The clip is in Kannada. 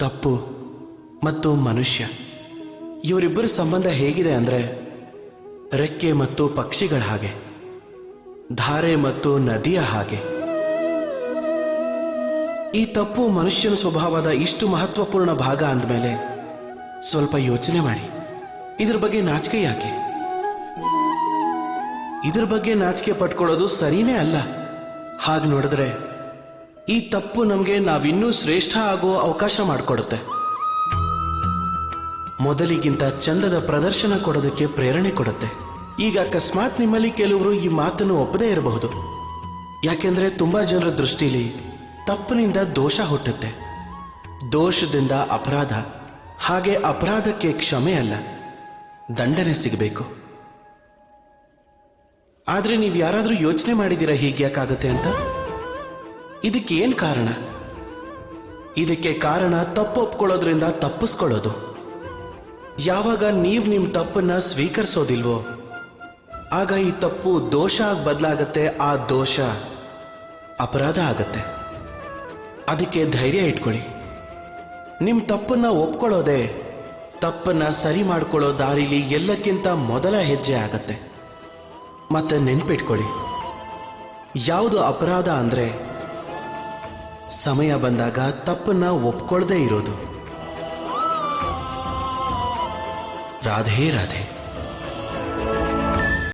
ತಪ್ಪು ಮತ್ತು ಮನುಷ್ಯ. ಇವರಿಬ್ಬರ ಸಂಬಂಧ ಹೇಗಿದೆ ಅಂದರೆ ರೆಕ್ಕೆ ಮತ್ತು ಪಕ್ಷಿಗಳ ಹಾಗೆ, ಧಾರೆ ಮತ್ತು ನದಿಯ ಹಾಗೆ. ಈ ತಪ್ಪು ಮನುಷ್ಯನ ಸ್ವಭಾವದ ಇಷ್ಟು ಮಹತ್ವಪೂರ್ಣ ಭಾಗ ಅಂದಮೇಲೆ ಸ್ವಲ್ಪ ಯೋಚನೆ ಮಾಡಿ. ಇದ್ರ ಬಗ್ಗೆ ನಾಚಿಕೆ ಯಾಕೆ? ಇದ್ರ ಬಗ್ಗೆ ನಾಚಿಕೆ ಪಟ್ಕೊಳ್ಳೋದು ಸರಿನೇ ಅಲ್ಲ. ಹಾಗೆ ನೋಡಿದ್ರೆ ಈ ತಪ್ಪು ನಮಗೆ ನಾವಿನ್ನೂ ಶ್ರೇಷ್ಠ ಆಗೋ ಅವಕಾಶ ಮಾಡಿಕೊಡುತ್ತೆ. ಮೊದಲಿಗಿಂತ ಚಂದದ ಪ್ರದರ್ಶನ ಕೊಡೋದಕ್ಕೆ ಪ್ರೇರಣೆ ಕೊಡುತ್ತೆ. ಈಗ ಅಕಸ್ಮಾತ್ ನಿಮ್ಮಲ್ಲಿ ಕೆಲವರು ಈ ಮಾತನ್ನು ಒಪ್ಪದೇ ಇರಬಹುದು. ಯಾಕೆಂದ್ರೆ ತುಂಬಾ ಜನರ ದೃಷ್ಟಿಲಿ ತಪ್ಪಿನಿಂದ ದೋಷ ಹುಟ್ಟುತ್ತೆ. ದೋಷದಿಂದ ಅಪರಾಧ. ಹಾಗೆ ಅಪರಾಧಕ್ಕೆ ಕ್ಷಮೆ ಅಲ್ಲ. ದಂಡನೆ ಸಿಗಬೇಕು. ಆದ್ರೆ ನೀವು ಯಾರಾದರೂ ಯೋಚನೆ ಮಾಡಿದ್ದೀರಾ ಹೀಗೆ ಯಾಕಾಗತ್ತೆ ಅಂತ? ಇದಕ್ಕೆ ಏನ್ ಕಾರಣ? ಇದಕ್ಕೆ ಕಾರಣ ತಪ್ಪು ಒಪ್ಕೊಳ್ಳೋದ್ರಿಂದ ತಪ್ಪಿಸ್ಕೊಳ್ಳೋದು. ಯಾವಾಗ ನೀವು ನಿಮ್ಮ ತಪ್ಪನ್ನ ಸ್ವೀಕರಿಸೋದಿಲ್ವೋ, ಆಗ ಈ ತಪ್ಪು ದೋಷ ಆಗಿ ಬದಲಾಗತ್ತೆ, ಆ ದೋಷ ಅಪರಾಧ ಆಗತ್ತೆ. ಅದಕ್ಕೆ ಧೈರ್ಯ ಇಟ್ಕೊಳ್ಳಿ. ನಿಮ್ಮ ತಪ್ಪನ್ನ ಒಪ್ಕೊಳ್ಳೋದೆ ತಪ್ಪನ್ನ ಸರಿ ಮಾಡ್ಕೊಳ್ಳೋ ದಾರಿಲಿ ಎಲ್ಲಕ್ಕಿಂತ ಮೊದಲ ಹೆಜ್ಜೆ ಆಗತ್ತೆ. ಮತ್ತೆ ನೆನ್ಪಿಟ್ಕೊಳ್ಳಿ. ಯಾವುದು ಅಪರಾಧ ಅಂದ್ರೆ ಸಮಯ ಬಂದಾಗ ತಪ್ಪನ್ನ ಒಪ್ಕೊಳ್ದೇ ಇರೋದು. ರಾಧೇ ರಾಧೆ.